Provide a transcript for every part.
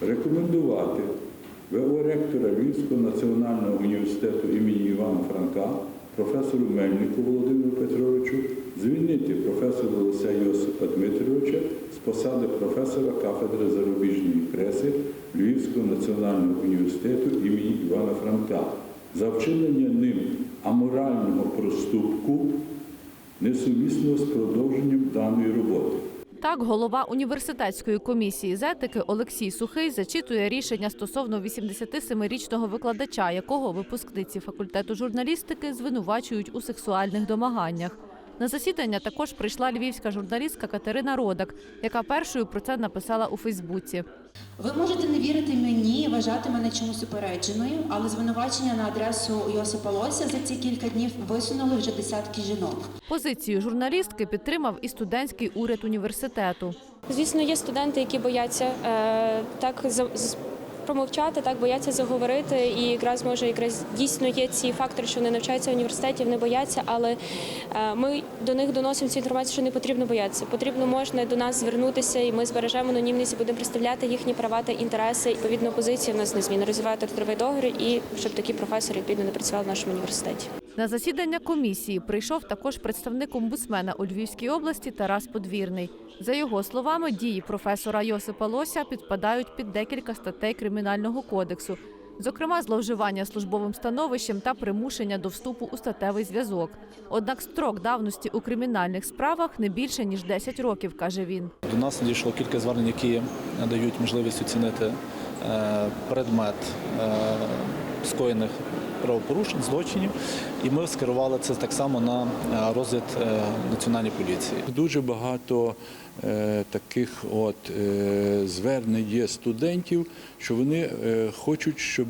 рекомендувати ВО ректора Львівського національного університету імені Івана Франка, професору Мельнику Володимиру Петровичу, звільнити професора Лося Йосипа Дмитровича з посади професора кафедри зарубіжної преси Львівського національного університету імені Івана Франка за вчинення ним аморального проступку, несумісного з продовженням даної роботи. Так, голова університетської комісії з етики Олексій Сухий зачитує рішення стосовно 87-річного викладача, якого випускниці факультету журналістики звинувачують у сексуальних домаганнях. На засідання також прийшла львівська журналістка Катерина Родак, яка першою про це написала у Фейсбуці. Ви можете не вірити мені вважати мене чомусь упередженою, але звинувачення на адресу Йосипа Лося за ці кілька днів висунули вже десятки жінок. Позицію журналістки підтримав і студентський уряд університету. Звісно, є студенти, які бояться е, так з- промовчати, так бояться заговорити. І якраз може якраз дійсно є ці фактори, що вони навчаються в університеті, вони бояться, але е, ми до них доносимо цю інформацію, що не потрібно боятися. Потрібно можна до нас звернутися, і ми збережемо анонімність, і будемо представляти їхні права та інтереси. Відповідно, позиція в нас незмінна розвивати трудовий договір і щоб такі професори відповідно не працювали в нашому університеті. На засідання комісії прийшов також представник омбудсмена у Львівській області Тарас Подвірний. За його словами, дії професора Йосипа Лося підпадають під декілька статей кримінального кодексу, зокрема зловживання службовим становищем та примушення до вступу у статевий зв'язок. Однак строк давності у кримінальних справах не більше ніж 10 років, каже він. До нас надійшло кілька звернень, які дають можливість оцінити е, предмет е, скоєних правопорушень, злочинів, і ми скерували це так само на е, розгляд е, національної поліції. Дуже багато е, таких от звернень є студентів, що вони хочуть, щоб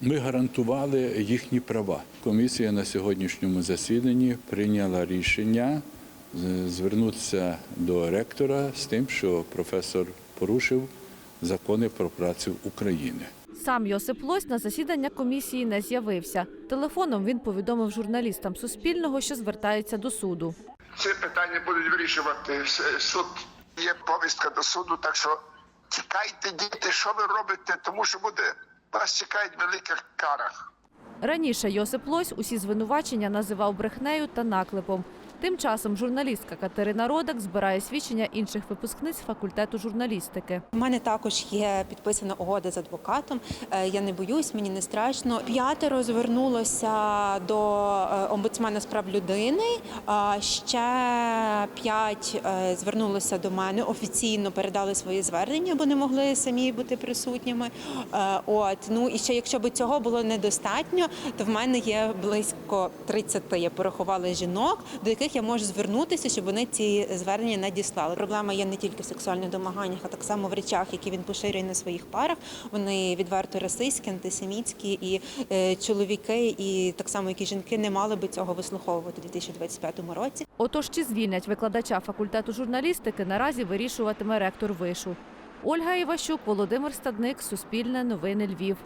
ми гарантували їхні права. Комісія на сьогоднішньому засіданні прийняла рішення звернутися до ректора з тим, що професор порушив закони про працю України. Сам Йосип Лось на засідання комісії не з'явився. Телефоном він повідомив журналістам Суспільного, що звертається до суду. Ці питання будуть вирішувати суд. Є повістка до суду, так що тікайте, діти, що ви робите, тому що буде вас чекають велика кара. Раніше Йосип Лось усі звинувачення називав брехнею та наклепом. Тим часом журналістка Катерина Родак збирає свідчення інших випускниць факультету журналістики. У мене також є підписана угода з адвокатом. Е, Я не боюсь, мені не страшно. П'ятеро звернулося до е, омбудсмена з прав людини. а Ще п'ять е, звернулося до мене офіційно передали свої звернення, бо не могли самі бути присутніми. Е, От ну і ще якщо б цього було недостатньо, то в мене є близько 30, Я порахувала жінок, до яких я можу звернутися, щоб вони ці звернення надіслали. Проблема є не тільки в сексуальних домаганнях, а так само в речах, які він поширює на своїх парах. Вони відверто расистські, антисемітські, і е, чоловіки, і так само, як і жінки, не мали би цього вислуховувати у 2025 році. Отож, чи звільнять викладача факультету журналістики, наразі вирішуватиме ректор вишу. Ольга Іващук, Володимир Стадник, Суспільне новини Львів.